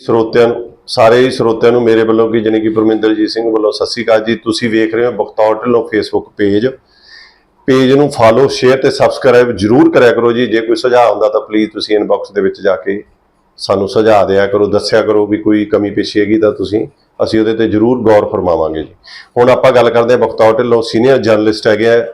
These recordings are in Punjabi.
ਸਰੋਤਿਆਂ ਨੂੰ, ਸਾਰੇ ਹੀ ਸਰੋਤਿਆਂ ਨੂੰ ਮੇਰੇ ਵੱਲੋਂ ਕਿ ਜਾਣੀ ਕਿ ਪਰਮਿੰਦਰਜੀਤ ਸਿੰਘ ਵੱਲੋਂ ਸਤਿ ਸ਼੍ਰੀ ਅਕਾਲ ਜੀ। ਤੁਸੀਂ ਵੇਖ ਰਹੇ ਹੋ Bakhtaur Dhillon Facebook page page ਨੂੰ ਫਾਲੋ ਸ਼ੇਅਰ ਤੇ ਸਬਸਕ੍ਰਾਈਬ ਜਰੂਰ ਕਰਿਆ ਕਰੋ ਜੀ। ਜੇ ਕੋਈ ਸੁਝਾਅ ਹੁੰਦਾ ਤਾਂ ਪਲੀਜ਼ ਤੁਸੀਂ ਇਨਬਾਕਸ ਦੇ ਵਿੱਚ ਜਾ ਕੇ ਸਾਨੂੰ ਸੁਝਾਅ ਦਿਆ ਕਰੋ, ਦੱਸਿਆ ਕਰੋ ਵੀ ਕੋਈ ਕਮੀ ਪੇਸ਼ੀ ਹੈਗੀ ਤਾਂ ਤੁਸੀਂ, ਅਸੀਂ ਉਹਦੇ ਤੇ ਜਰੂਰ ਗੌਰ ਫਰਮਾਵਾਂਗੇ ਜੀ। ਹੁਣ ਆਪਾਂ ਗੱਲ ਕਰਦੇ ਹਾਂ ਬਖਤੌਰ ਢਿੱਲੋਂ ਸੀਨੀਅਰ ਜਰਨਲਿਸਟ ਹੈਗੇ ਆ,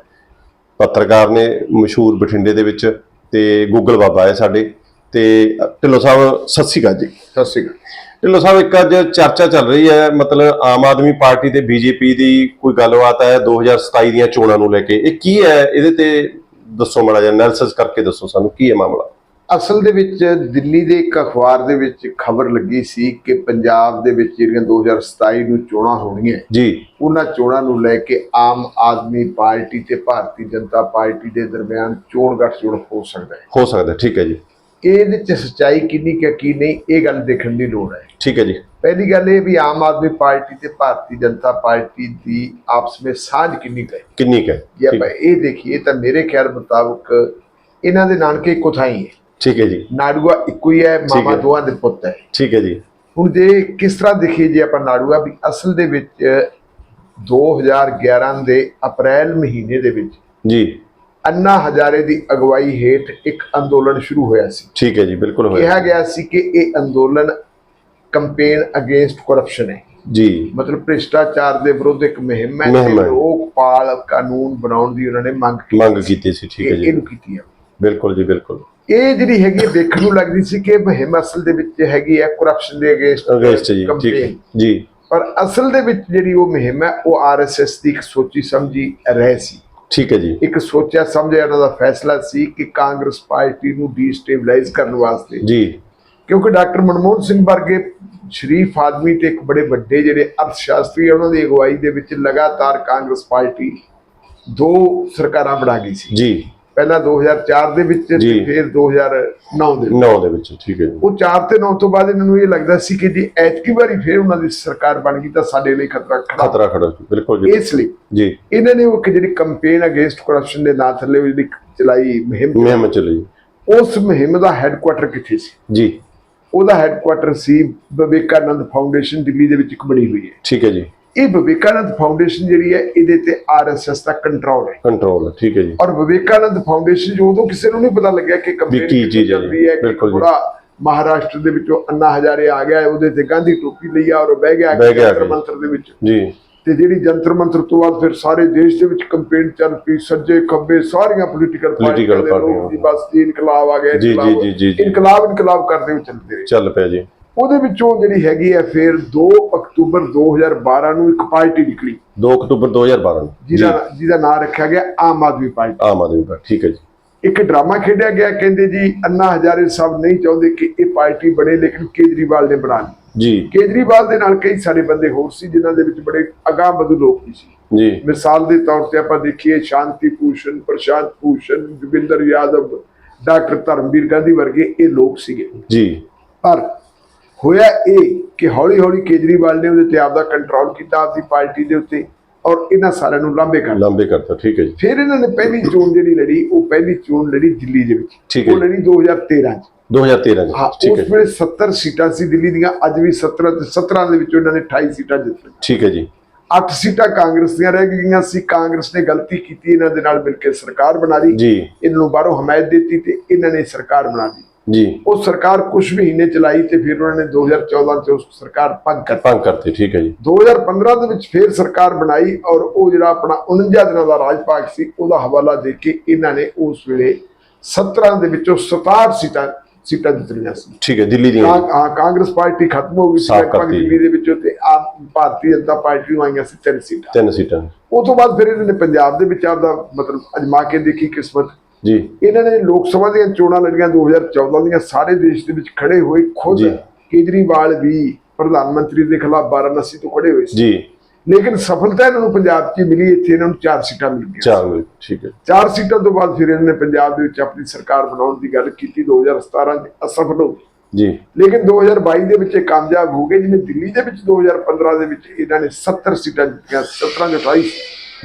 ਪੱਤਰਕਾਰ ਨੇ ਮਸ਼ਹੂਰ ਬਠਿੰਡੇ ਦੇ ਵਿੱਚ ਤੇ ਗੂਗਲ ਬਾਬਾ ਹੈ ਸਾਡੇ। ਤੇ ਢਿੱਲੋਂ ਸਾਹਿਬ ਸਤਿ ਸ਼੍ਰੀ ਅਕਾਲ ਜੀ। ਸਤਿ ਸ਼੍ਰੀ ਅਕਾਲ। ਢਿੱਲੋਂ ਸਾਹਿਬ ਇੱਕ ਅੱਜ ਚਰਚਾ ਚੱਲ ਰਹੀ ਹੈ ਮਤਲਬ ਆਮ ਆਦਮੀ ਪਾਰਟੀ ਤੇ ਬੀਜੇਪੀ ਦੀ ਕੋਈ ਗੱਲਬਾਤ ਹੈ 2027 ਦੀਆਂ ਚੋਣਾਂ ਨੂੰ ਲੈ ਕੇ। ਇਹ ਕੀ ਹੈ? ਇਹਦੇ ਤੇ ਦੱਸੋ ਮਾੜਾ ਜਿਹਾ ਐਨਾਲਿਸਿਸ ਕਰਕੇ ਦੱਸੋ ਸਾਨੂੰ ਕੀ ਹੈ ਮਾਮਲਾ? ਅਸਲ ਦੇ ਵਿੱਚ ਦਿੱਲੀ ਦੇ ਇੱਕ ਅਖਬਾਰ ਦੇ ਵਿੱਚ ਖਬਰ ਲੱਗੀ ਸੀ ਕਿ ਪੰਜਾਬ ਦੇ ਵਿੱਚ ਜਿਹੜੀਆਂ 2027 ਨੂੰ ਚੋਣਾਂ ਹੋਣੀਆਂ ਜੀ। ਉਹਨਾਂ ਚੋਣਾਂ ਨੂੰ ਲੈ ਕੇ ਆਮ ਆਦਮੀ ਪਾਰਟੀ ਤੇ ਭਾਰਤੀ ਜਨਤਾ ਪਾਰਟੀ ਦੇ ਦਰਮਿਆਨ ਚੋਣ ਗੱਠਜੋੜ ਹੋ ਸਕਦਾ ਹੈ। ਹੋ ਸਕਦਾ ਠੀਕ ਹੈ ਜੀ। ਇਹਦੇ ਚ ਸੱਚਾਈ ਕਿੰਨੀ ਕਿ ਕੀ ਨਹੀਂ ਇਹ ਗੱਲ ਦੇਖਣ ਦੀ ਲੋੜ ਹੈ। ਠੀਕ ਹੈ ਜੀ। ਪਹਿਲੀ ਗੱਲ ਇਹ ਵੀ ਆਮ ਆਦਮੀ ਪਾਰਟੀ ਤੇ ਭਾਰਤੀ ਜਨਤਾ ਪਾਰਟੀ ਦੀ ਆਪਸ ਵਿੱਚ ਸਾਂਝ ਕਿੰਨੀ ਹੈ। ਕਿੰਨੀ ਹੈ ਜੇ ਆਪਾਂ ਇਹ ਦੇਖੀਏ ਤਾਂ ਮੇਰੇ ਖਿਆਲ ਮੁਤਾਬਕ ਇਹਨਾਂ ਦੇ ਨਾਨਕੇ ਇੱਕੋ ਥਾਂ ਹੀ ਹੈ। ਠੀਕ ਹੈ ਜੀ। ਨਾੜੂਆ ਇੱਕੋ ਹੀ ਹੈ ਮਾਮਾ ਹੈ। ਦੋਵਾਂ ਦੇ ਪੁੱਤ ਹੈ। ਠੀਕ ਹੈ ਜੀ। ਹੁਣ ਜੇ ਕਿਸ ਤਰ੍ਹਾਂ ਦੇਖੀਏ ਜੇ ਆਪਾਂ ਨਾੜੂਆ ਵੀ ਅਸਲ ਦੇ ਵਿੱਚ 2011 ਦੇ ਅਪ੍ਰੈਲ ਮਹੀਨੇ ਦੇ ਵਿੱਚ ਜੀ। ਅੰਨਾ ਹਜ਼ਾਰੇ ਦੀ ਅਗਵਾਈ ਹੇਠ ਇੱਕ ਅੰਦੋਲਨ ਸ਼ੁਰੂ ਹੋਇਆ ਸੀ। ਠੀਕ ਹੈ ਜੀ ਬਿਲਕੁਲ ਕਿਹਾ ਹੋਇਆ ਗਿਆ ਸੀ ਕਿ ਇਹ ਅੰਦੋਲਨ ਕੰਪੇਨ ਅਗੇਂਸਟ ਕਰਪਸ਼ਨ ਹੈ। ਜੀ। ਮਤਲਬ ਭ੍ਰਿਸ਼ਟਾਚਾਰ ਦੇ ਵਿਰੁੱਧ ਇੱਕ ਮੁਹਿੰਮ ਹੈ ਤੇ। ਲੋਕਪਾਲ ਕਾਨੂੰਨ ਬਣਾਉਣ ਦੀ ਉਹਨਾਂ ਨੇ ਮੰਗ ਕੀਤੀ ਮੰਗ ਕੀਤੀ ਸੀ ਠੀਕ ਹੈ ਜੀ। ਇਹਨੂੰ ਕੀਤੀ ਹੈ ਬਿਲਕੁਲ ਜੀ ਬਿਲਕੁਲ। ਇਹ ਜਿਹੜੀ ਹੈਗੀ ਦੇਖਣ ਨੂੰ ਲੱਗਦੀ ਸੀ ਕਿ ਮੁਹਿੰਮ ਅਸਲ ਦੇ ਵਿੱਚ ਹੈਗੀ ਹੈ ਕਰਪਸ਼ਨ ਦੇ ਅਗੇਂਸਟ ਅਗੇਂਸਟ ਜੀ ਠੀਕ ਹੈ। ਜੀ। ਪਰ ਅਸਲ ਦੇ ਵਿੱਚ ਜਿਹੜੀ ਉਹ ਮੁਹਿੰਮ ਹੈ ਉਹ ਆਰਐਸਐਸ ਦੀ ਇੱਕ ਸੋਚੀ ਸਮਝੀ ਰਹਿ ਸੀ। ਠੀਕ ਹੈ ਜੀ। ਇੱਕ ਸੋਚਿਆ ਸਮਝਿਆ ਉਹਨਾਂ ਦਾ ਫੈਸਲਾ ਸੀ ਕਿ ਕਾਂਗਰਸ ਪਾਰਟੀ ਨੂੰ ਡੀਸਟੇਬਲਾਈਜ਼ ਕਰਨ ਵਾਸਤੇ। ਜੀ। ਕਿਉਂਕਿ ਡਾਕਟਰ ਮਨਮੋਹਨ ਸਿੰਘ ਵਰਗੇ ਸ਼ਰੀਫ ਆਦਮੀ ਤੇ ਇੱਕ ਬੜੇ ਵੱਡੇ ਜਿਹੜੇ ਅਰਥਸ਼ਾਸਤਰੀ ਆ, ਉਹਨਾਂ ਦੀ ਅਗਵਾਈ ਦੇ ਵਿੱਚ ਲਗਾਤਾਰ ਕਾਂਗਰਸ ਪਾਰਟੀ ਦੋ ਸਰਕਾਰਾਂ ਬਣਾ ਗਈ ਸੀ। ਜੀ। ਪਹਿਲਾਂ 2004 ਦੇ ਵਿੱਚ ਤੇ ਜੀ। ਫਿਰ 2009 ਦੇ ਵਿੱਚ। 9 ਦੇ ਵਿੱਚ ਠੀਕ ਹੈ ਜੀ। ਉਹ 4 ਤੇ 9 ਤੋਂ ਬਾਅਦ ਇਹਨਾਂ ਨੂੰ ਇਹ ਲੱਗਦਾ ਸੀ ਕਿ ਜੇ ਐਤਕੀ ਵਾਰੀ ਫਿਰ ਉਹਨਾਂ ਦੀ ਸਰਕਾਰ ਬਣ ਗਈ ਤਾਂ ਸਾਡੇ ਲਈ ਖਤਰਾ ਖੜਾ। ਖਤਰਾ ਖੜਾ ਸੀ, ਬਿਲਕੁਲ ਜੀ। ਇਸ ਲਈ ਜੀ। ਇਹਨਾਂ ਨੇ ਉਹ ਇੱਕ ਜਿਹੜੀ ਕੰਪੇਨ ਅਗੇਂਸਟ ਕਰਪਸ਼ਨ ਦੇ ਨਾਂ ਥੱਲੇ ਉਹ ਜਿਹੜੀ ਚਲਾਈ ਮੁਹਿੰਮ ਮੁਹਿੰਮ ਚੱਲੀ ਉਸ ਮੁਹਿੰਮ ਦਾ ਹੈੱਡਕੁਆਟਰ ਕਿੱਥੇ ਸੀ? ਜੀ। ਉਹਦਾ ਹੈੱਡਕੁਆਟਰ ਸੀ ਵਿਵੇਕਾਨੰਦ ਫਾਊਂਡੇਸ਼ਨ ਦਿੱਲੀ ਦੇ ਵਿੱਚ ਇੱਕ ਬਣੀ ਹੋਈ ਹੈ। ਠੀਕ ਹੈ ਜੀ। ਇਹ ਵਿਵੇਕਾਨੰਦ ਫਾਊਂਡੇਸ਼ਨ ਜਿਹੜੀ ਹੈ ਇਹਦੇ ਤੇ ਆਰਐਸਐਸ ਦਾ ਕੰਟਰੋਲ ਹੈ। ਕੰਟਰੋਲ ਠੀਕ ਹੈ ਜੀ। ਔਰ ਵਿਵੇਕਾਨੰਦ ਫਾਊਂਡੇਸ਼ਨ ਜੋ ਉਦੋਂ ਕਿਸੇ ਨੂੰ ਨਹੀਂ ਪਤਾ ਲੱਗਿਆ ਕਿ ਕੰਪੇਨ ਕੀ ਚੀਜ਼ ਹੈ ਬਿਲਕੁਲ ਜੀ। ਪੂਰਾ ਮਹਾਰਾਸ਼ਟਰ ਦੇ ਵਿੱਚੋਂ ਅੰਨਾ ਹਜ਼ਾਰੇ ਆ ਗਿਆ ਉਹਦੇ ਤੇ ਗਾਂਧੀ ਟੋਪੀ ਲਈ ਆ ਔਰ ਬਹਿ ਗਿਆ ਜੰਤਰ। ਮੰਤਰ ਦੇ ਵਿੱਚ। ਜੀ। ਤੇ ਜਿਹੜੀ ਜੰਤਰ ਮੰਤਰ ਤੋਂ ਬਾਅਦ ਫਿਰ ਸਾਰੇ ਦੇਸ਼ ਦੇ ਵਿੱਚ ਕੰਪੇਨ ਚੱਲ ਪਈ ਸੱਜੇ ਖੱਬੇ ਸਾਰੀਆਂ ਪੋਲੀਟੀਕਲ ਪਾਰਟੀਆਂ ਦੇ ਬਸ ਇਨਕਲਾਬ ਆ ਗਿਆ ਇਨਕਲਾਬ- ਜੀ, ਜੀ, ਜੀ। ਇਨਕਲਾਬ ਇਨਕਲਾਬ ਕਰਦੇ ਹੋਏ ਚੱਲਦੇ ਰਹੇ। ਚੱਲ ਪਿਆ ਜੀ। ਉਹਦੇ ਵਿੱਚੋਂ ਜਿਹੜੀ ਹੈਗੀ ਹੈ ਫਿਰ 2 ਅਕਤੂਬਰ 2012 ਨੂੰ ਇੱਕ ਪਾਰਟੀ ਨਿਕਲੀ। 2 ਅਕਤੂਬਰ 2012 ਨੂੰ। ਜਿਹਦਾ ਜਿਹਦਾ ਨਾਮ ਰੱਖਿਆ ਗਿਆ ਆਮ ਆਦਮੀ ਪਾਰਟੀ। ਆਮ ਆਦਮੀ ਪਾਰਟੀ ਠੀਕ ਹੈ ਜੀ। ਇੱਕ ਡਰਾਮਾ ਖੇਡਿਆ ਗਿਆ ਕਹਿੰਦੇ ਜੀ ਅੰਨਾ ਹਜ਼ਾਰੇ ਸਾਹਿਬ ਨਹੀਂ ਚਾਹੁੰਦੇ ਕਿ ਇਹ ਪਾਰਟੀ ਬਣੇ ਲੇਕਿਨ ਕੇਜਰੀਵਾਲ ਨੇ ਬਣਾ ਲਈ ਜੀ। ਕੇਜਰੀਵਾਲ ਦੇ ਨਾਲ ਕਈ ਸਾਰੇ ਬੰਦੇ ਹੋਰ ਸੀ ਜਿਨ੍ਹਾਂ ਦੇ ਵਿੱਚ ਬੜੇ ਅਗਾਂਹ ਵਧੂ ਲੋਕ ਵੀ ਸੀ। ਜੀ। ਮਿਸਾਲ ਦੇ ਤੌਰ ਤੇ ਆਪਾਂ ਦੇਖੀਏ ਸ਼ਾਂਤੀ ਭੂਸ਼ਣ ਪ੍ਰਸ਼ਾਂਤ ਭੂਸ਼ਣ ਜੋਗਿੰਦਰ ਯਾਦਵ ਡਾਕਟਰ ਧਰਮਵੀਰ ਗਾਂਧੀ ਵਰਗੇ ਇਹ ਲੋਕ ਸੀਗੇ। ਜੀ। ਪਰ ਹੋਇਆ ਇਹ ਕਿ ਹੌਲੀ ਹੌਲੀ ਕੇਜਰੀਵਾਲ ਨੇ ਉਹਦੇ ਤੇ ਆਪਦਾ ਕੰਟਰੋਲ ਕੀਤਾ ਆਪਦੀ ਪਾਰਟੀ ਦੇ ਉੱਤੇ ਔਰ ਇਹਨਾਂ ਸਾਰਿਆਂ ਨੂੰ ਲਾਂਭੇ ਕਰ। ਲੰਬੇ ਕਰਤਾ ਠੀਕ ਹੈ ਜੀ। ਫਿਰ ਇਹਨਾਂ ਨੇ ਪਹਿਲੀ ਚੋਣ ਜਿਹੜੀ ਲੜੀ ਉਹ ਪਹਿਲੀ ਚੋਣ ਲੜੀ ਦਿੱਲੀ ਦੇ ਵਿੱਚ। ਠੀਕ ਹੈ ਉਹ ਲੜੀ 2013 ਚ। 2013 ਹਾਂ ਚ ਠੀਕ ਹੈ ਉਸ ਵੇਲੇ 70 ਸੀਟਾਂ ਸੀ ਦਿੱਲੀ ਦੀਆਂ ਅੱਜ ਵੀ 17 ਤੇ 17 ਦੇ ਵਿੱਚੋਂ ਇਹਨਾਂ ਨੇ 28 ਸੀਟਾਂ ਜਿੱਤ ਲਈਆਂ। ਠੀਕ ਹੈ ਜੀ। 8 ਸੀਟਾਂ ਕਾਂਗਰਸ ਦੀਆਂ ਰਹਿ ਗਈਆਂ ਸੀ ਕਾਂਗਰਸ ਨੇ ਗਲਤੀ ਕੀਤੀ ਇਹਨਾਂ ਦੇ ਨਾਲ ਮਿਲ ਕੇ ਸਰਕਾਰ ਬਣਾ ਲਈ। ਇਹਨਾਂ ਨੂੰ ਬਾਹਰੋਂ ਹਮਾਇਤ ਦਿੱਤੀ ਤੇ ਇਹਨਾਂ ਨੇ ਸਰਕਾਰ ਬਣਾ ਲਈ ਜੀ। ਉਹ ਸਰਕਾਰ ਕੁਝ ਮਹੀਨੇ ਚਲਾਈ ਤੇ ਫਿਰ ਉਹਨਾਂ ਨੇ 2014 ਚ ਉਸ ਸਰਕਾਰ ਭੰਗ ਕਰ ਭੰਗ ਕਰਤੇ ਠੀਕ ਹੈ ਜੀ। 2015 ਦੇ ਵਿੱਚ ਫਿਰ ਸਰਕਾਰ ਬਣਾਈ ਔਰ ਉਹ ਜਿਹੜਾ ਆਪਣਾ 49 ਦਿਨਾਂ ਦਾ ਰਾਜ ਸੀ ਉਹਦਾ ਹਵਾਲਾ ਦੇ ਕੇ ਇਹਨਾਂ ਨੇ ਉਸ ਵੇਲੇ 17 ਦੇ ਵਿੱਚੋਂ 67 ਸੀਟਾਂ ਸੀਟਾਂ ਜਿੱਤ ਲਈਆਂ ਸੀ। ਠੀਕ ਹੈ ਦਿੱਲੀ ਦੀਆਂ। ਹਾਂ, ਕਾਂਗਰਸ ਪਾਰਟੀ ਖਤਮ ਹੋ ਗਈ ਸੀ ਲਗਭਗ ਕਰਤੀ। ਦਿੱਲੀ ਦੇ ਵਿੱਚੋਂ ਤੇ ਆਮ ਭਾਰਤੀ ਜਨਤਾ ਪਾਰਟੀ ਨੂੰ ਆਈਆਂ ਸੀ ਤਿੰਨ ਸੀਟਾਂ। ਤਿੰਨ ਸੀਟਾਂ। ਉਹ ਤੋਂ ਬਾਅਦ ਫਿਰ ਇਹਨਾਂ ਨੇ ਪੰਜਾਬ ਦੇ ਵਿੱਚ ਆਪਦਾ ਮਤਲਬ ਅਜਮਾ ਕੇ ਦੇਖੀ ਕਿਸਮਤ। ਜੀ। ਇਹਨਾਂ ਨੇ ਲੋਕ ਸਭਾ ਦੀਆਂ ਚੋਣਾਂ ਲੜੀਆਂ 2014 ਦੀਆਂ ਸਾਰੇ ਦੇਸ਼ ਦੇ ਵਿੱਚ ਖੜੇ ਹੋਏ ਖੁਦ। ਕੇਜਰੀਵਾਲ ਵੀ ਪ੍ਰਧਾਨ ਮੰਤਰੀ ਦੇ ਖਿਲਾਫ ਵਾਰਾਣਸੀ ਤੋਂ ਖੜੇ ਹੋਏ ਸੀ। ਜੀ। ਲੇਕਿਨ ਸਫਲਤਾ ਇਹਨਾਂ ਨੂੰ ਪੰਜਾਬ 'ਚ ਮਿਲੀ ਇੱਥੇ ਇਹਨਾਂ ਨੂੰ ਚਾਰ ਸੀਟਾਂ ਮਿਲ ਗਈਆਂ। ਚਾਰ ਮਿੰਟ ਠੀਕ ਹੈ। ਚਾਰ ਸੀਟਾਂ ਤੋਂ ਬਾਅਦ ਫਿਰ ਇਹਨਾਂ ਨੇ ਪੰਜਾਬ ਦੇ ਵਿੱਚ ਆਪਣੀ ਸਰਕਾਰ ਬਣਾਉਣ ਦੀ ਗੱਲ ਕੀਤੀ 2017 ਚ ਅਸਫਲ ਹੋ ਗਈ ਜੀ। ਲੇਕਿਨ 2022 ਦੇ ਵਿੱਚ ਇਹ ਕਾਮਯਾਬ ਹੋ ਗਏ ਜਿਵੇਂ ਦਿੱਲੀ ਦੇ ਵਿੱਚ 2015 ਦੇ ਵਿੱਚ ਇਹਨਾਂ ਨੇ 70 ਸੀਟਾਂ ਜਿੱਤੀਆਂ 17 ਦੇ 28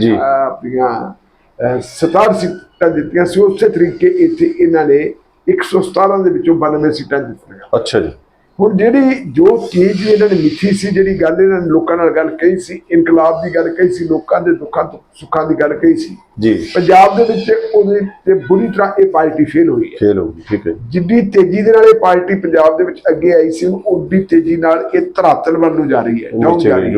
ਜੀ। ਆਪਣੀਆਂ ਅਹ 67 ਸੀਟਾਂ ਜਿੱਤੀਆਂ ਸੀ ਉਸੇ ਤਰੀਕੇ ਇੱਥੇ ਇਹਨਾਂ ਨੇ 117 ਦੇ ਵਿੱਚੋਂ 92 ਸੀਟਾਂ ਲਈਆਂ ਅੱਛਾ ਜੀ। ਹੁਣ ਜਿਹੜੀ ਜੋ ਚੀਜ਼ ਇਹਨਾਂ ਨੇ ਮਿੱਥੀ ਸੀ ਜਿਹੜੀ ਗੱਲ ਇਹਨਾਂ ਨੇ ਲੋਕਾਂ ਨਾਲ ਗੱਲ ਕਹੀ ਸੀ ਇਨਕਲਾਬ ਦੀ ਗੱਲ ਕਹੀ ਸੀ ਲੋਕਾਂ ਦੇ ਦੁੱਖਾਂ ਤੋਂ ਸੁੱਖਾਂ ਦੀ ਗੱਲ ਕਹੀ ਸੀ ਜੀ। ਪੰਜਾਬ ਦੇ ਵਿੱਚ ਉਹਦੇ ਤੇ ਬੁਰੀ ਤਰ੍ਹਾਂ ਇਹ ਪਾਰਟੀ ਫੇਲ ਹੋਈ ਹੈ। ਫੇਲ ਹੋ ਗਈ ਠੀਕ ਹੈ ਜਿੱਡੀ ਤੇਜ਼ੀ ਦੇ ਨਾਲ ਇਹ ਪਾਰਟੀ ਪੰਜਾਬ ਦੇ ਵਿੱਚ ਅੱਗੇ ਆਈ ਸੀ ਉਡੀ ਤੇਜ਼ੀ ਨਾਲ ਇਹ ਧਰਾਤਲ ਵੱਲ ਨੂੰ ਜਾ ਰਹੀ ਹੈ।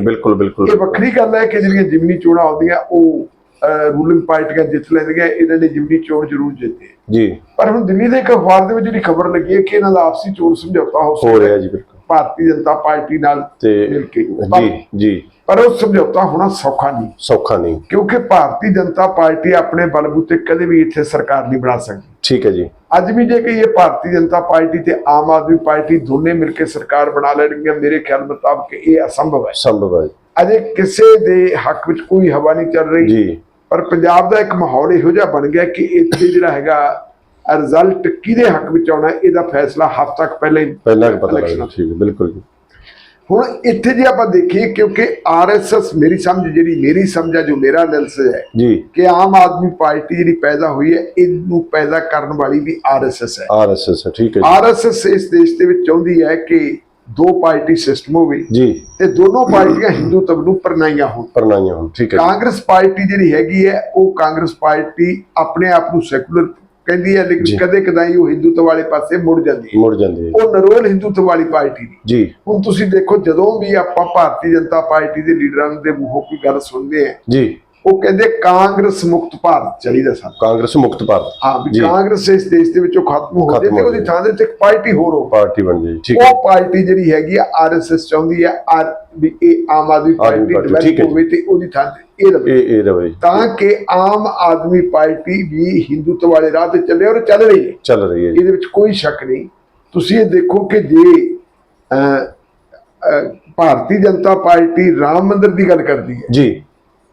ਬਿਲਕੁਲ ਬਿਲਕੁਲ। ਇਹ ਵੱਖਰੀ ਗੱਲ ਹੈ ਕਿ ਜਿਹੜੀਆਂ ਜਿਮਨੀ ਚੋਣਾਂ ਆਉਂਦੀਆਂ ਉਹ ਰੂਲਿੰਗ ਪਾਰਟੀਆਂ ਜਿੱਤ ਲੈਂਦੀਆਂ ਇਹਨਾਂ ਨੇ ਜਿਮਨੀ ਚੋਣ ਜ਼ਰੂਰ ਜਿੱਤੇ। ਜੀ। ਪਰ ਹੁਣ ਦਿੱਲੀ ਦੇ ਇੱਕ ਅਖਬਾਰ ਦੇ ਵਿੱਚ ਜਿਹੜੀ ਖਬਰ ਲੱਗੀ ਹੈ ਕਿ ਇਹਨਾਂ ਦਾ ਆਪਸੀ ਚੋਣ ਸਮਝੌਤਾ ਹੋ ਹੋ ਸਕਦਾ ਰਿਹਾ ਹੈ ਜੀ ਬਿਲਕੁਲ। ਭਾਰਤੀ ਜਨਤਾ ਪਾਰਟੀ ਨਾਲ ਤੇ ਮਿਲ ਕੇ। ਜੀ ਜੀ। ਪਰ ਉਹ ਸਮਝੌਤਾ ਹੋਣਾ ਸੌਖਾ ਨਹੀਂ। ਸੌਖਾ ਨਹੀਂ। ਕਿਉਂਕਿ ਭਾਰਤੀ ਜਨਤਾ ਪਾਰਟੀ ਆਪਣੇ ਬਲਬੂਤੇ ਕਦੇ ਵੀ ਇੱਥੇ ਸਰਕਾਰ ਨਹੀਂ ਬਣਾ ਸਕਦੀ। ਠੀਕ ਹੈ ਜੀ। ਅੱਜ ਵੀ ਜੇ ਕਹੀਏ ਭਾਰਤੀ ਜਨਤਾ ਪਾਰਟੀ ਤੇ ਆਮ ਆਦਮੀ ਪਾਰਟੀ ਦੋਨੇ ਮਿਲ ਕੇ ਸਰਕਾਰ ਬਣਾ ਲੈਣਗੀਆਂ ਮੇਰੇ ਖਿਆਲ ਮੁਤਾਬਕ ਇਹ ਅਸੰਭਵ ਹੈ। ਸੰਭਵ ਹੈ। ਅਜੇ ਕਿਸੇ ਦੇ ਹੱਕ ਵਿੱਚ ਕੋਈ ਹਵਾ ਨਹੀਂ ਚੱਲ ਰਹੀ। ਜੀ। ਪਰ ਪੰਜਾਬ ਦਾ ਇੱਕ ਮਾਹੌਲ ਇਹੋ ਜਿਹਾ ਬਣ ਗਿਆ ਕਿ ਇੱਥੇ ਜਿਹੜਾ ਹੈਗਾ ਰਿਜ਼ਲਟ ਕਿਹਦੇ ਹੱਕ ਵਿੱਚ ਆਉਣਾ ਇਹਦਾ ਫੈਸਲਾ ਹਫ਼ਤਾ ਤੱਕ ਪਹਿਲਾਂ ਹੀ ਪਹਿਲਾਂ ਹੀ ਪਤਾ ਲੱਗਾ ਠੀਕ ਹੈ ਬਿਲਕੁਲ ਜੀ। ਹੁਣ ਇੱਥੇ ਜੇ ਆਪਾਂ ਦੇਖੀਏ ਕਿਉਂਕਿ ਆਰਐਸਐਸ ਮੇਰੀ ਸਮਝ ਜਿਹੜੀ ਮੇਰੀ ਸਮਝ ਹੈ ਜੋ ਮੇਰਾ ਐਨਾਲਿਸਿਸ ਹੈ ਜੀ। ਕਿ ਆਮ ਆਦਮੀ ਪਾਰਟੀ ਜਿਹੜੀ ਪੈਦਾ ਹੋਈ ਹੈ ਇਹਨੂੰ ਪੈਦਾ ਕਰਨ ਵਾਲੀ ਵੀ ਆਰਐਸਐਸ ਹੈ। ਆਰਐਸਐਸ ਠੀਕ ਹੈ ਆਰਐਸਐਸ ਇਸ ਦੇਸ਼ ਦੇ ਵਿੱਚ ਚਾਹੁੰਦੀ ਹੈ ਕਿ ਦੋ ਪਾਰਟੀ ਸਿਸਟਮ ਹੋਵੇ ਜੀ। ਤੇ ਦੋਨੋਂ ਪਾਰਟੀਆਂ ਹਿੰਦੂਤਵ ਨੂੰ ਪਰਨਾਈਆਂ ਹੋਣ। ਪਰਨਾਈਆਂ ਹੁਣ ਠੀਕ ਹੈ। ਕਾਂਗਰਸ ਪਾਰਟੀ ਜਿਹੜੀ ਹੈਗੀ ਹੈ ਉਹ ਕਾਂਗਰਸ ਪਾਰਟੀ ਆਪਣੇ ਆਪ ਨੂੰ ਸੈਕੂਲਰ ਕਹਿੰਦੀ ਹੈ। ਲੇਕਿਨ ਕਦੇ ਕਦਾਈ ਉਹ ਹਿੰਦੂਤਵ ਵਾਲੇ ਪਾਸੇ ਮੁੜ ਜਾਂਦੀ ਹੈ। ਮੁੜ ਜਾਂਦੀ ਹੈ ਉਹ ਨਰੋਲ ਹਿੰਦੂਤਵ ਵਾਲੀ ਪਾਰਟੀ ਨਹੀਂ। ਜੀ। ਹੁਣ ਤੁਸੀਂ ਦੇਖੋ ਜਦੋਂ ਵੀ ਆਪਾਂ ਭਾਰਤੀ ਜਨਤਾ ਪਾਰਟੀ ਦੇ ਲੀਡਰਾਂ ਦੇ ਮੂੰਹੋਂ ਕੋਈ ਗੱਲ ਸੁਣਦੇ ਆ ਜੀ। ਉਹ ਕਹਿੰਦੇ ਕਾਂਗਰਸ ਮੁਕਤ ਭਾਰਤ ਚਾਹੀਦਾ ਸਾਨੂੰ ਕਾਂਗਰਸ ਮੁਕਤ ਭਾਰਤ। ਹਾਂ ਵੀ ਜੀ। ਕਾਂਗਰਸ ਇਸ ਦੇਸ਼ ਦੇ ਵਿੱਚੋਂ ਖਤਮ ਹੋ ਖਤਮ ਤੇ ਹੋ ਉਹਦੀ ਜਾਏ। ਥਾਂ ਦੇ ਤੇ ਇੱਕ ਪਾਰਟੀ ਹੋਰ ਹੋ ਪਾਰਟੀ ਬਣ ਜਾਏ ਠੀਕ ਹੈ। ਉਹ ਪਾਰਟੀ ਜਿਹੜੀ ਹੈਗੀ ਆ ਆਰਐਸਐਸ ਚਾਹੁੰਦੀ ਆ ਆਰ ਵੀ ਇਹ ਆਮ ਆਦਮੀ ਪਾਰਟੀ ਪਾਰਟੀ, ਡਿਵੈਲਪ ਠੀਕ ਹੈ ਜੀ। ਹੋਵੇ ਤੇ ਉਹਦੀ ਥਾਂ ਤੇ ਇਹ ਰਵੇ। ਇਹ ਰਵੇ। ਤਾਂ ਕਿ ਆਮ ਆਦਮੀ ਪਾਰਟੀ ਵੀ ਹਿੰਦੂਤਵ ਵਾਲੇ ਰਾਹ ਤੇ ਚੱਲੇ ਔਰ ਚੱਲ ਰਹੀ ਹੈ। ਚੱਲ ਰਹੀ ਹੈ ਜੀ। ਇਹਦੇ ਵਿੱਚ ਕੋਈ ਸ਼ੱਕ ਨਹੀਂ। ਤੁਸੀਂ ਇਹ ਦੇਖੋ ਕਿ ਜੇ ਅਹ, ਅਹ, ਭਾਰਤੀ ਜਨਤਾ ਪਾਰਟੀ ਰਾਮ ਮੰਦਿਰ ਦੀ ਗੱਲ ਕਰਦੀ ਹੈ ਜੀ।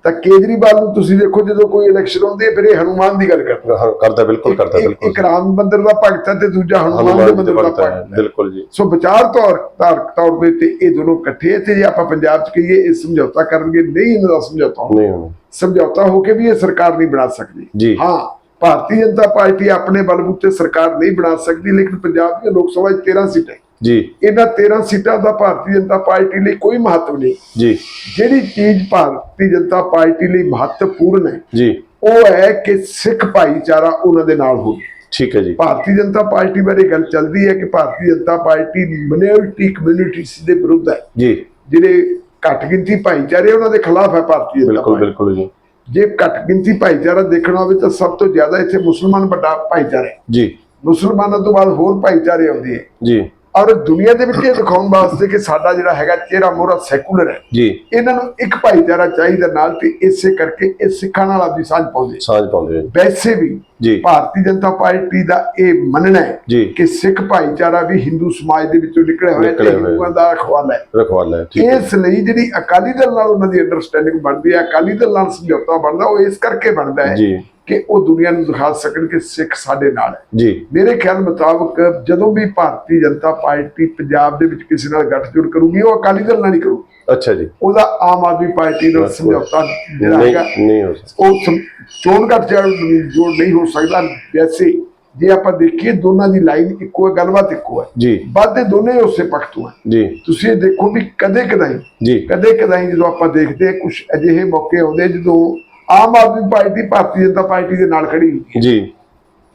ਤਾਂ ਕੇਜਰੀਵਾਲ ਨੂੰ ਤੁਸੀਂ ਦੇਖੋ ਜਦੋਂ ਕੋਈ ਇਲੈਕਸ਼ਨ ਹੁੰਦੀ ਹੈ ਫਿਰ ਇਹ ਹਨੂਮਾਨ ਦੀ ਗੱਲ ਕਰਦਾ ਹਾਂ, ਕਰਦਾ ਬਿਲਕੁਲ ਕਰਦਾ ਬਿਲਕੁਲ। ਇੱਕ ਰਾਮ ਮੰਦਿਰ ਦਾ ਭਗਤ ਹੈ ਤੇ ਦੂਜਾ ਹਨੂਮਾਨ ਦੇ ਦੇ ਮੰਦਿਰ ਦਾ ਭਗਤ ਹੈ ਬਿਲਕੁਲ ਜੀ। ਸੋ ਵਿਚਾਰ ਤੌਰ ਧਾਰਕ ਤੌਰ ਦੇ ਤੇ ਇਹ ਦੋਨੋਂ ਇਕੱਠੇ ਤੇ ਜੇ ਆਪਾਂ ਪੰਜਾਬ 'ਚ ਕਹੀਏ ਇਹ ਸਮਝੌਤਾ ਕਰਨਗੇ। ਨਹੀਂ ਇਹਨਾਂ ਦਾ ਸਮਝੌਤਾ। ਨਹੀਂ ਹੋਣਾ। ਸਮਝੌਤਾ ਹੋ ਕੇ ਵੀ ਇਹ ਸਰਕਾਰ ਨਹੀਂ ਬਣਾ ਸਕਦੀ। ਜੀ। ਹਾਂ ਭਾਰਤੀ ਜਨਤਾ ਪਾਰਟੀ ਆਪਣੇ ਬਲਬੂਤੇ ਸਰਕਾਰ ਨਹੀਂ ਬਣਾ ਸਕਦੀ ਲੇਕਿਨ ਪੰਜਾਬ ਦੀਆਂ ਲੋਕ ਸਭਾ 'ਚ 13 ਸੀਟਾਂ। ਜੀ। ਇਹਨਾਂ 13 ਸੀਟਾਂ ਦਾ ਭਾਰਤੀ ਜਨਤਾ ਪਾਰਟੀ ਲਈ ਕੋਈ ਮਹੱਤਵ ਨਹੀਂ। ਜੀ। ਜਿਹੜੀ ਚੀਜ਼ ਭਾਰਤੀ ਜਨਤਾ ਪਾਰਟੀ ਲਈ ਮਹੱਤਵਪੂਰਨ ਹੈ ਜੀ। ਉਹ ਹੈ ਕਿ ਸਿੱਖ ਭਾਈਚਾਰਾ ਉਹਨਾਂ ਦੇ ਨਾਲ ਹੋਵੇ। ਠੀਕ ਹੈ ਜੀ। ਭਾਰਤੀ ਜਨਤਾ ਪਾਰਟੀ ਬਾਰੇ ਗੱਲ ਚੱਲਦੀ ਹੈ ਕਿ ਭਾਰਤੀ ਜਨਤਾ ਪਾਰਟੀ ਮਿਨੋਰਿਟੀ ਕਮਿਊਨਿਟੀਜ਼ ਦੇ ਵਿਰੁੱਧ ਹੈ। ਜੀ। ਜਿਹੜੇ ਘੱਟ ਗਿਣਤੀ ਭਾਈਚਾਰੇ ਉਹਨਾਂ ਦੇ ਖਿਲਾਫ ਹੈ ਭਾਰਤੀ ਜਨਤਾ ਬਿਲਕੁਲ ਬਿਲਕੁਲ ਜੀ। ਜੇ ਘੱਟ ਗਿਣਤੀ ਭਾਈਚਾਰਾ ਦੇਖਣਾ ਹੋਵੇ ਤਾਂ ਸਭ ਤੋਂ ਜ਼ਿਆਦਾ ਇੱਥੇ ਮੁਸਲਮਾਨ ਵੱਡਾ ਭਾਈਚਾਰਾ ਹੈ। ਜੀ। ਮੁਸਲਮਾਨਾਂ ਤੋਂ ਬਾਅਦ ਹੋਰ ਭਾਈਚਾਰੇ ਆਉਂਦੇ ਹੈ। ਜੀ। ਔਰ ਦੁਨੀਆ ਦੇ ਵਿੱਚ ਇਹ ਦਿਖਾਉਣ ਵਾਸਤੇ ਕਿ ਸਾਡਾ ਜਿਹੜਾ ਹੈਗਾ ਚਿਹਰਾ ਮੋਹਰਾ ਸੈਕੂਲਰ ਹੈ। ਜੀ। ਇਹਨਾਂ ਨੂੰ ਇੱਕ ਭਾਈਚਾਰਾ ਚਾਹੀਦਾ ਨਾਲ ਤੇ ਇਸੇ ਕਰਕੇ ਇਹ ਸਿੱਖਾਂ ਨਾਲ ਆਪਦੀ ਸਾਂਝ ਪਾਉਂਦੇ ਸਾਂਝ ਪਾਉਂਦੇ ਵੈਸੇ ਵੀ ਜੀ। ਭਾਰਤੀ ਜਨਤਾ ਪਾਰਟੀ ਦਾ ਇਹ ਮੰਨਣਾ ਹੈ ਕਿ ਸਿੱਖ ਭਾਈਚਾਰਾ ਵੀ ਹਿੰਦੂ ਸਮਾਜ ਦੇ ਵਿੱਚੋਂ ਨਿਕਲਿਆ ਹੋਇਆ ਤੇ। ਹਿੰਦੂਆਂ ਦਾ ਰਖਵਾਲਾ ਹੈ। ਰਖਵਾਲਾ ਹੈ ਇਸ ਲਈ ਜਿਹੜੀ ਅਕਾਲੀ ਦਲ ਨਾਲ ਉਹਨਾਂ ਦੀ ਅੰਡਰਸਟੈਂਡਿੰਗ ਬਣਦੀ ਹੈ ਅਕਾਲੀ ਦਲ ਨਾਲ ਸਮਝੌਤਾ ਬਣਦਾ ਉਹ ਇਸ ਕਰਕੇ ਬਣਦਾ ਹੈ ਜੀ। ਕਿ ਉਹ ਦੁਨੀਆ ਨੂੰ ਦਿਖਾ ਸਕਣ ਕਿ ਸਿੱਖ ਸਾਡੇ ਨਾਲ ਹੈ। ਜੀ। ਮੇਰੇ ਖਿਆਲ ਮੁਤਾਬਕ ਜਦੋਂ ਵੀ ਭਾਰਤੀ ਜਨਤਾ ਪਾਰਟੀ ਪੰਜਾਬ ਦੇ ਵਿੱਚ ਕਿਸੇ ਨਾਲ ਗੱਠਜੋੜ ਕਰੂਗੀ ਉਹ ਅਕਾਲੀ ਦਲ ਨਾਲ ਹੀ ਕਰੂਗੀ। ਅੱਛਾ ਜੀ। ਉਹਦਾ ਆਮ ਆਦਮੀ ਪਾਰਟੀ ਨਾਲ ਸਮਝੌਤਾ ਜਿਹੜਾ ਨਹੀਂ ਹੈਗਾ ਨਹੀਂ ਹੋ ਸਕਦਾ। ਉਹ ਚੋਣ ਗੱਠਜੋੜ ਜੋੜ ਨਹੀਂ ਹੋ ਸਕਦਾ। ਵੈਸੇ ਜੇ ਆਪਾਂ ਦੇਖੀਏ ਦੋਨਾਂ ਦੀ ਲਾਈਨ ਇੱਕੋ ਹੈ ਗੱਲਬਾਤ ਇੱਕੋ ਹੈ। ਜੀ। ਵਾਦੇ ਦੋਨੇ ਉਸੇ ਪੱਖ ਤੋਂ ਹੈ। ਜੀ। ਤੁਸੀਂ ਇਹ ਦੇਖੋ ਵੀ ਕਦੇ ਕਦਾਈ ਜੀ। ਕਦੇ ਕਦਾਈ ਜਦੋਂ ਆਪਾਂ ਦੇਖਦੇ ਕੁਝ ਅਜਿਹੇ ਮੌਕੇ ਆਉਂਦੇ ਜਦੋਂ ਆਮ ਆਦਮੀ ਪਾਰਟੀ ਭਾਰਤੀ ਜਨਤਾ ਪਾਰਟੀ ਦੇ ਨਾਲ ਖੜੀ ਜੀ।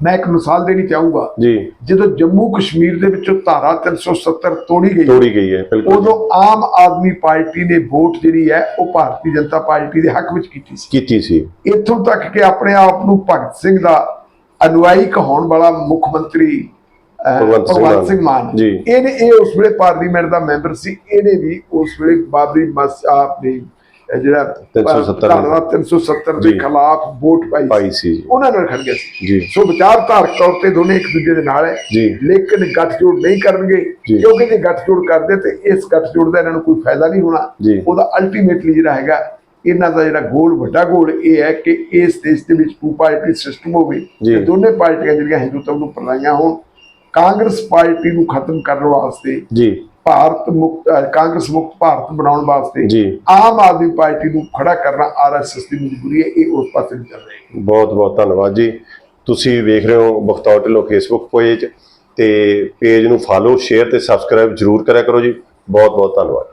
ਮੈਂ ਇੱਕ ਮਿਸਾਲ ਦੇਣੀ ਚਾਹੂੰਗਾ। ਜੀ। ਜਦੋਂ ਜੰਮੂ ਕਸ਼ਮੀਰ ਦੇ ਵਿੱਚੋਂ ਧਾਰਾ 370 ਤੋੜੀ ਗਈ ਤੋੜੀ ਗਈ ਹੈ ਬਿਲਕੁਲ। ਉਦੋਂ ਆਮ ਆਦਮੀ ਪਾਰਟੀ ਨੇ ਵੋਟ ਜਿਹੜੀ ਹੈ ਉਹ ਭਾਰਤੀ ਜਨਤਾ ਪਾਰਟੀ ਦੇ ਹੱਕ ਵਿੱਚ ਕੀਤੀ ਸੀ। ਕੀਤੀ ਸੀ। ਇੱਥੋਂ ਤੱਕ ਕਿ ਆਪਣੇ ਆਪ ਨੂੰ ਭਗਤ ਸਿੰਘ ਦਾ ਅਨੁਆਈ ਕਹਾਉਣ ਵਾਲਾ ਮੁੱਖ ਮੰਤਰੀ ਭਗਵੰਤ ਸਿੰਘ ਮਾਨ। ਜੀ। ਇਹਨੇ ਇਹ ਉਸ ਵੇਲੇ ਪਾਰਲੀਮੈਂਟ ਦਾ ਮੈਂਬਰ ਸੀ। ਇਹਨੇ ਵੀ ਉਸ ਵੇਲੇ ਬਾਬਰੀ ਮਸ ਆਪਣੀ ਜਿਹੜਾ 370 ਧਾਰਾ 370 ਦੇ। ਖਿਲਾਫ ਵੋਟ ਪਾਈ ਪਾਈ ਸੀ ਉਹਨਾਂ ਨਾਲ ਖੜ ਗਿਆ ਸੀ। ਜੀ। ਸੋ ਵਿਚਾਰਧਾਰਕ ਤੌਰ ਤੇ ਦੋਨੇ ਇੱਕ ਦੂਜੇ ਦੇ ਨਾਲ ਹੈ। ਜੀ। ਲੇਕਿਨ ਗੱਠਜੋੜ ਨਹੀਂ ਕਰਨਗੇ। ਕਿਉਂਕਿ ਜੇ ਗੱਠਜੋੜ ਕਰਦੇ ਤੇ ਇਸ ਗੱਠਜੋੜ ਦਾ ਇਹਨਾਂ ਨੂੰ ਕੋਈ ਫਾਇਦਾ ਨਹੀਂ ਹੋਣਾ। ਉਹਦਾ ਅਲਟੀਮੇਟਲੀ ਜਿਹੜਾ ਹੈਗਾ ਇਹਨਾਂ ਦਾ ਜਿਹੜਾ ਗੋਲ ਵੱਡਾ ਗੋਲ ਇਹ ਹੈ ਕਿ ਇਸ ਦੇਸ਼ ਦੇ ਵਿੱਚ ਟੂ ਪਾਰਟੀ ਸਿਸਟਮ ਹੋਵੇ। ਤੇ ਦੋਨੇ ਪਾਰਟੀਆਂ ਜਿਹੜੀਆਂ ਹਿੰਦੂਤਵ ਨੂੰ ਪ੍ਰਣਾਈਆਂ ਹੋਣ ਕਾਂਗਰਸ ਪਾਰਟੀ ਨੂੰ ਖਤਮ ਕਰਨ ਵਾਸਤੇ ਜੀ। ਭਾਰਤ ਮੁਕਤ ਕਾਂਗਰਸ ਮੁਕਤ ਭਾਰਤ ਬਣਾਉਣ ਵਾਸਤੇ ਜੀ। ਆਮ ਆਦਮੀ ਪਾਰਟੀ ਨੂੰ ਖੜਾ ਕਰਨਾ ਆਰਐਸਐਸ ਦੀ ਮਜਬੂਰੀ ਹੈ ਇਹ ਉਸ ਪਾਸੇ ਚੱਲ ਰਹੀ ਹੈ। ਬਹੁਤ ਬਹੁਤ ਧੰਨਵਾਦ ਜੀ। ਤੁਸੀਂ ਵੇਖ ਰਹੇ ਹੋ ਬਖਤੌਰ ਢਿੱਲੋਂ ਫੇਸਬੁੱਕ ਪੇਜ ਤੇ ਪੇਜ ਨੂੰ ਫਾਲੋ ਸ਼ੇਅਰ ਤੇ ਸਬਸਕ੍ਰਾਈਬ ਜਰੂਰ ਕਰਿਆ ਕਰੋ ਜੀ। ਬਹੁਤ ਬਹੁਤ ਧੰਨਵਾਦ।